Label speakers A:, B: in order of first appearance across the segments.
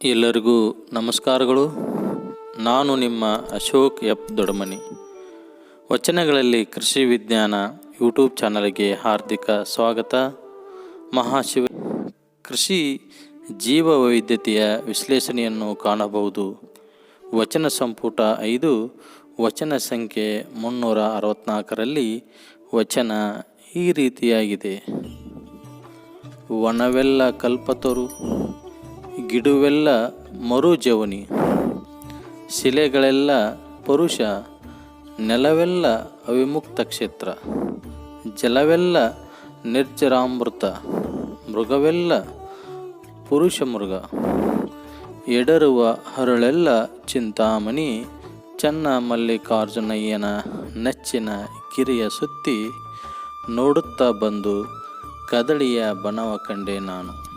A: ಎಲ್ಲರಿಗೂ ನಮಸ್ಕಾರಗಳು. ನಾನು ನಿಮ್ಮ ಅಶೋಕ್ ಎಫ್ ದೊಡಮನಿ. ವಚನಗಳಲ್ಲಿ ಕೃಷಿ ವಿಜ್ಞಾನ ಯೂಟ್ಯೂಬ್ ಚಾನಲ್ಗೆ ಹಾರ್ದಿಕ ಸ್ವಾಗತ. ಮಹಾಶಿವ ಕೃಷಿ ಜೀವ ವೈವಿಧ್ಯತೆಯ ವಿಶ್ಲೇಷಣೆಯನ್ನು ಕಾಣಬಹುದು. ವಚನ ಸಂಪುಟ ಐದು, ವಚನ ಸಂಖ್ಯೆ ಮುನ್ನೂರ ಅರವತ್ತ್ನಾಲ್ಕರಲ್ಲಿ ವಚನ ಈ ರೀತಿಯಾಗಿದೆ. ವನವೆಲ್ಲ ಕಲ್ಪತರು ಗಿಡುವೆಲ್ಲ ಮರುಜವನಿ, ಶಿಲೆಗಳೆಲ್ಲ ಪುರುಷ, ನೆಲವೆಲ್ಲ ಅವಿಮುಕ್ತ ಕ್ಷೇತ್ರ, ಜಲವೆಲ್ಲ ನಿರ್ಜರಾಮೃತ, ಮೃಗವೆಲ್ಲ ಪುರುಷ ಮೃಗ ಎಡರುವ ಹರಳೆಲ್ಲ ಚಿಂತಾಮಣಿ, ಚನ್ನ ಮಲ್ಲಿಕಾರ್ಜುನಯ್ಯನ ನೆಚ್ಚಿನ ಕಿರಿಯ ಸುತ್ತಿ ನೋಡುತ್ತಾ ಬಂದು ಕದಳಿಯ ಬನವ ಕಂಡೆ ನಾನು.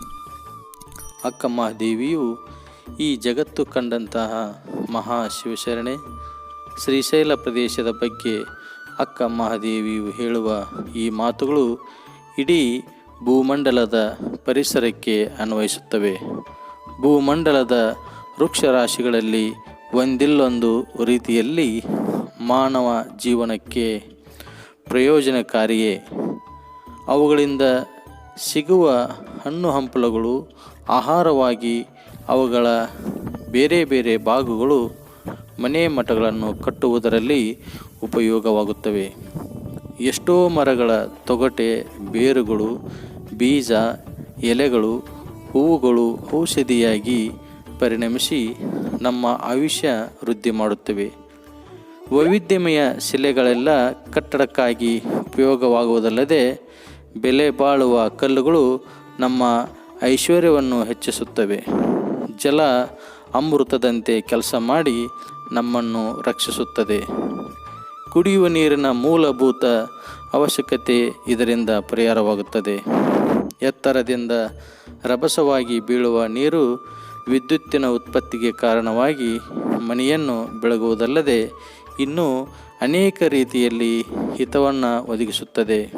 A: ಅಕ್ಕ ಮಹಾದೇವಿಯು ಈ ಜಗತ್ತು ಕಂಡಂತಹ ಮಹಾಶಿವಶರಣೆ ಶ್ರೀಶೈಲ ಪ್ರದೇಶದ ಬಗ್ಗೆ ಅಕ್ಕ ಮಹಾದೇವಿಯು ಹೇಳುವ ಈ ಮಾತುಗಳು ಇಡೀ ಭೂಮಂಡಲದ ಪರಿಸರಕ್ಕೆ ಅನ್ವಯಿಸುತ್ತವೆ. ಭೂಮಂಡಲದ ವೃಕ್ಷರಾಶಿಗಳಲ್ಲಿ ಒಂದಿಲ್ಲೊಂದು ರೀತಿಯಲ್ಲಿ ಮಾನವ ಜೀವನಕ್ಕೆ ಪ್ರಯೋಜನಕಾರಿಯೇ. ಅವುಗಳಿಂದ ಸಿಗುವ ಹಣ್ಣು ಹಂಪಲುಗಳು ಆಹಾರವಾಗಿ ಅವುಗಳ ಬೇರೆ ಬೇರೆ ಭಾಗಗಳು ಮನೆ ಮಠಗಳನ್ನು ಕಟ್ಟುವುದರಲ್ಲಿ ಉಪಯೋಗವಾಗುತ್ತವೆ. ಎಷ್ಟೋ ಮರಗಳ ತೊಗಟೆ, ಬೇರುಗಳು, ಬೀಜ, ಎಲೆಗಳು, ಹೂವುಗಳು ಔಷಧಿಯಾಗಿ ಪರಿಣಮಿಸಿ ನಮ್ಮ ಆಯುಷ್ಯ ವೃದ್ಧಿ ಮಾಡುತ್ತವೆ. ವೈವಿಧ್ಯಮಯ ಶಿಲೆಗಳೆಲ್ಲ ಕಟ್ಟಡಕ್ಕಾಗಿ ಉಪಯೋಗವಾಗುವುದಲ್ಲದೆ ಬೆಲೆ ಬಾಳುವ ಕಲ್ಲುಗಳು ನಮ್ಮ ಐಶ್ವರ್ಯವನ್ನು ಹೆಚ್ಚಿಸುತ್ತವೆ. ಜಲ ಅಮೃತದಂತೆ ಕೆಲಸ ಮಾಡಿ ನಮ್ಮನ್ನು ರಕ್ಷಿಸುತ್ತದೆ. ಕುಡಿಯುವ ನೀರಿನ ಮೂಲಭೂತ ಅವಶ್ಯಕತೆ ಇದರಿಂದ ಪರಿಹಾರವಾಗುತ್ತದೆ. ಎತ್ತರದಿಂದ ರಭಸವಾಗಿ ಬೀಳುವ ನೀರು ವಿದ್ಯುತ್ತಿನ ಉತ್ಪತ್ತಿಗೆ ಕಾರಣವಾಗಿ ಮನೆಯನ್ನು ಬೆಳಗುವುದಲ್ಲದೆ ಇನ್ನೂ ಅನೇಕ ರೀತಿಯಲ್ಲಿ ಹಿತವನ್ನು ಒದಗಿಸುತ್ತದೆ.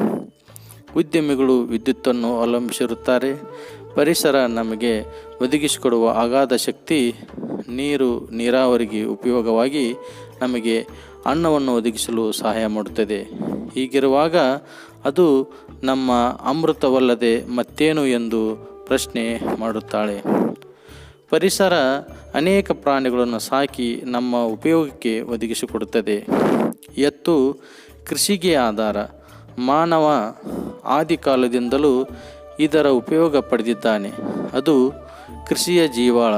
A: ಉದ್ಯಮಿಗಳು ವಿದ್ಯುತ್ತನ್ನು ಅವಲಂಬಿಸಿರುತ್ತಾರೆ. ಪರಿಸರ ನಮಗೆ ಒದಗಿಸಿಕೊಡುವ ಅಗಾಧ ಶಕ್ತಿ ನೀರು ನೀರಾವರಿಗೆ ಉಪಯೋಗವಾಗಿ ನಮಗೆ ಅನ್ನವನ್ನು ಒದಗಿಸಲು ಸಹಾಯ ಮಾಡುತ್ತದೆ. ಹೀಗಿರುವಾಗ ಅದು ನಮ್ಮ ಅಮೃತವಲ್ಲದೆ ಮತ್ತೇನು ಎಂದು ಪ್ರಶ್ನೆ ಮಾಡುತ್ತಾಳೆ. ಪರಿಸರ ಅನೇಕ ಪ್ರಾಣಿಗಳನ್ನು ಸಾಕಿ ನಮ್ಮ ಉಪಯೋಗಕ್ಕೆ ಒದಗಿಸಿಕೊಡುತ್ತದೆ. ಎತ್ತು ಕೃಷಿಗೆ ಆಧಾರ. ಮಾನವ ಆದಿಕಾಲದಿಂದಲೂ ಇದರ ಉಪಯೋಗ ಪಡೆದಿದ್ದಾನೆ. ಅದು ಕೃಷಿಯ ಜೀವಾಳ.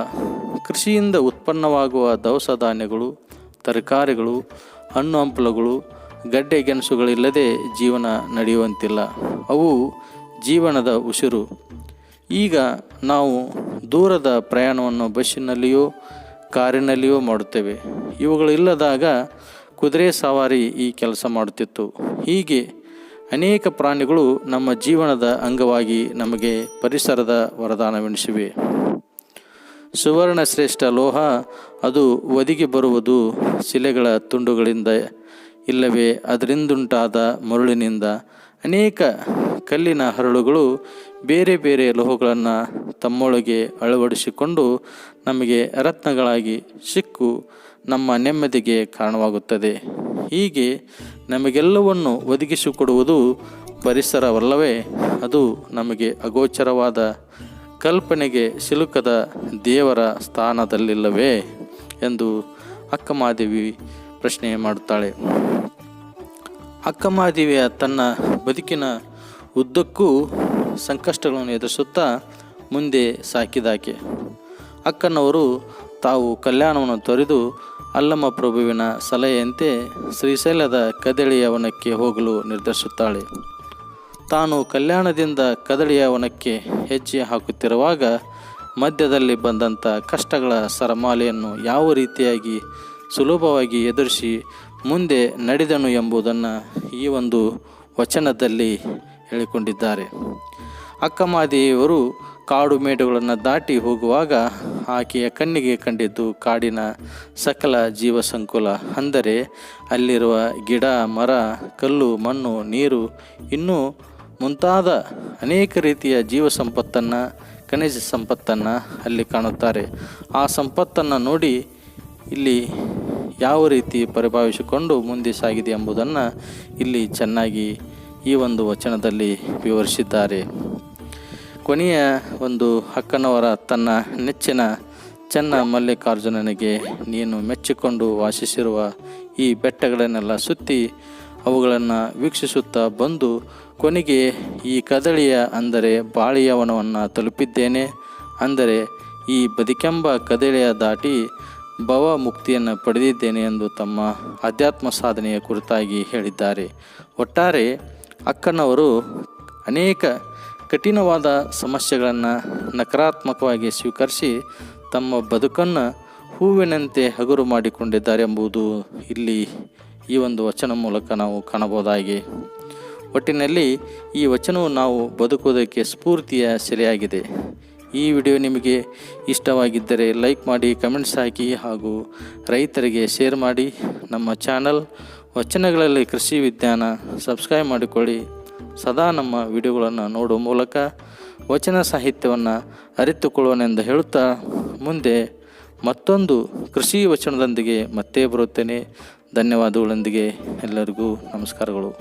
A: ಕೃಷಿಯಿಂದ ಉತ್ಪನ್ನವಾಗುವ ದವಸ ಧಾನ್ಯಗಳು ತರಕಾರಿಗಳು, ಹಣ್ಣು ಹಂಪಲುಗಳು, ಗಡ್ಡೆ ಗೆಣಸುಗಳಿಲ್ಲದೆ ಜೀವನ ನಡೆಯುವಂತಿಲ್ಲ. ಅವು ಜೀವನದ ಉಸಿರು. ಈಗ ನಾವು ದೂರದ ಪ್ರಯಾಣವನ್ನು ಬಸ್ಸಿನಲ್ಲಿಯೋ, ಕಾರಿನಲ್ಲಿಯೋ ಮಾಡುತ್ತೇವೆ. ಇವುಗಳಿಲ್ಲದಾಗ ಕುದುರೆ ಸವಾರಿ ಈ ಕೆಲಸ ಮಾಡುತ್ತಿತ್ತು. ಹೀಗೆ ಅನೇಕ ಪ್ರಾಣಿಗಳು ನಮ್ಮ ಜೀವನದ ಅಂಗವಾಗಿ ನಮಗೆ ಪರಿಸರದ ವರದಾನವೆನಿಸಿವೆ. ಸುವರ್ಣ ಶ್ರೇಷ್ಠ ಲೋಹ, ಅದು ಒದಗಿ ಬರುವುದು ಶಿಲೆಗಳ ತುಂಡುಗಳಿಂದ ಇಲ್ಲವೇ ಅದರಿಂದುಂಟಾದ ಮರುಳಿನಿಂದ ಅನೇಕ ಕಲ್ಲಿನ ಹರಳುಗಳು ಬೇರೆ ಬೇರೆ ಲೋಹಗಳನ್ನು ತಮ್ಮೊಳಗೆ ಅಳವಡಿಸಿಕೊಂಡು ನಮಗೆ ರತ್ನಗಳಾಗಿ ಸಿಕ್ಕು ನಮ್ಮ ನೆಮ್ಮದಿಗೆ ಕಾರಣವಾಗುತ್ತದೆ. ಹೀಗೆ ನಮಗೆಲ್ಲವನ್ನು ಒದಗಿಸಿಕೊಡುವುದು ಪರಿಸರವಲ್ಲವೇ? ಅದು ನಮಗೆ ಅಗೋಚರವಾದ ಕಲ್ಪನೆಗೆ ಸಿಲುಕದ ದೇವರ ಸ್ಥಾನದಲ್ಲಿಲ್ಲವೇ? ಎಂದು ಅಕ್ಕಮಾದೇವಿ ಪ್ರಶ್ನೆ ಮಾಡುತ್ತಾಳೆ. ಅಕ್ಕಮಾದೇವಿಯ ತನ್ನ ಬದುಕಿನ ಉದ್ದಕ್ಕೂ ಸಂಕಷ್ಟಗಳನ್ನು ಎದುರಿಸುತ್ತಾ ಮುಂದೆ ಸಾಕಿದಾಕೆ. ಅಕ್ಕನವರು ತಾವು ಕಲ್ಯಾಣವನ್ನು ತೊರೆದು ಅಲ್ಲಮ್ಮ ಪ್ರಭುವಿನ ಸಲಹೆಯಂತೆ ಶ್ರೀಶೈಲದ ಕದಳಿಯವನಕ್ಕೆ ಹೋಗಲು ನಿರ್ಧರಿಸುತ್ತಾಳೆ. ತಾನು ಕಲ್ಯಾಣದಿಂದ ಕದಳಿಯವನಕ್ಕೆ ಹೆಜ್ಜೆ ಹಾಕುತ್ತಿರುವಾಗ ಮಧ್ಯದಲ್ಲಿ ಬಂದಂಥ ಕಷ್ಟಗಳ ಸರಮಾಲೆಯನ್ನು ಯಾವ ರೀತಿಯಾಗಿ ಸುಲಭವಾಗಿ ಎದುರಿಸಿ ಮುಂದೆ ನಡೆದನು ಎಂಬುದನ್ನು ಈ ಒಂದು ವಚನದಲ್ಲಿ ಹೇಳಿಕೊಂಡಿದ್ದಾರೆ. ಅಕ್ಕಮಾದೇವಿಯವರು ಕಾಡು ಮೇಡುಗಳನ್ನು ದಾಟಿ ಹೋಗುವಾಗ ಆಕೆಯ ಕಣ್ಣಿಗೆ ಕಂಡಿದ್ದು ಕಾಡಿನ ಸಕಲ ಜೀವ ಸಂಕುಲ ಅಂದರೆ ಅಲ್ಲಿರುವ ಗಿಡ, ಮರ, ಕಲ್ಲು, ಮಣ್ಣು, ನೀರು, ಇನ್ನೂ ಮುಂತಾದ ಅನೇಕ ರೀತಿಯ ಜೀವ ಸಂಪತ್ತನ್ನು ಖನಿಜ ಸಂಪತ್ತನ್ನು ಅಲ್ಲಿ ಕಾಣುತ್ತಾರೆ. ಆ ಸಂಪತ್ತನ್ನು ನೋಡಿ ಇಲ್ಲಿ ಯಾವ ರೀತಿ ಪರಿಭಾವಿಸಿಕೊಂಡು ಮುಂದೆ ಸಾಗಿದೆ ಎಂಬುದನ್ನು ಇಲ್ಲಿ ಚೆನ್ನಾಗಿ ಈ ಒಂದು ವಚನದಲ್ಲಿ ವಿವರಿಸಿದ್ದಾರೆ. ಕೊನೆಯ ಒಂದು ಅಕ್ಕನವರ ತನ್ನ ನೆಚ್ಚಿನ ಚೆನ್ನ ಮಲ್ಲಿಕಾರ್ಜುನನಿಗೆ ನೀನು ಮೆಚ್ಚಿಕೊಂಡು ವಾಸಿಸಿರುವ ಈ ಬೆಟ್ಟಗಳನ್ನೆಲ್ಲ ಸುತ್ತಿ ಅವುಗಳನ್ನು ವೀಕ್ಷಿಸುತ್ತಾ ಬಂದು ಕೊನೆಗೆ ಈ ಕದಳಿಯ ಅಂದರೆ ಬಾಳಿಯ ವನವನ್ನು ತಲುಪಿದ್ದೇನೆ. ಅಂದರೆ ಈ ಬದುಕೆಂಬ ಕದಳಿಯ ದಾಟಿ ಭವ ಮುಕ್ತಿಯನ್ನು ಪಡೆದಿದ್ದೇನೆ ಎಂದು ತಮ್ಮ ಅಧ್ಯಾತ್ಮ ಸಾಧನೆಯ ಕುರಿತಾಗಿ ಹೇಳಿದ್ದಾರೆ. ಒಟ್ಟಾರೆ ಅಕ್ಕನವರು ಅನೇಕ ಕಠಿಣವಾದ ಸಮಸ್ಯೆಗಳನ್ನು ನಕಾರಾತ್ಮಕವಾಗಿ ಸ್ವೀಕರಿಸಿ ತಮ್ಮ ಬದುಕನ್ನು ಹೂವಿನಂತೆ ಹಗುರು ಮಾಡಿಕೊಂಡಿದ್ದಾರೆ ಎಂಬುದು ಇಲ್ಲಿ ಈ ಒಂದು ವಚನ ಮೂಲಕ ನಾವು ಕಾಣಬಹುದಾಗಿ. ಒಟ್ಟಿನಲ್ಲಿ ಈ ವಚನವು ನಾವು ಬದುಕುವುದಕ್ಕೆ ಸ್ಫೂರ್ತಿಯ ಸೆರೆಯಾಗಿದೆ. ಈ ವಿಡಿಯೋ ನಿಮಗೆ ಇಷ್ಟವಾಗಿದ್ದರೆ ಲೈಕ್ ಮಾಡಿ, ಕಮೆಂಟ್ಸ್ ಹಾಕಿ ಹಾಗೂ ರೈತರಿಗೆ ಶೇರ್ ಮಾಡಿ. ನಮ್ಮ ಚಾನಲ್ ವಚನಗಳಲ್ಲಿ ಕೃಷಿ ವಿಜ್ಞಾನ ಸಬ್ಸ್ಕ್ರೈಬ್ ಮಾಡಿಕೊಳ್ಳಿ. ಸದಾ ನಮ್ಮ ವಿಡಿಯೋಗಳನ್ನು ನೋಡುವ ಮೂಲಕ ವಚನ ಸಾಹಿತ್ಯವನ್ನು ಅರಿತುಕೊಳ್ಳೋಣೆಂದು ಹೇಳುತ್ತಾ ಮುಂದೆ ಮತ್ತೊಂದು ಕೃಷಿ ವಚನದೊಂದಿಗೆ ಮತ್ತೆ ಬರುತ್ತೇನೆ. ಧನ್ಯವಾದಗಳೊಂದಿಗೆ ಎಲ್ಲರಿಗೂ ನಮಸ್ಕಾರಗಳು.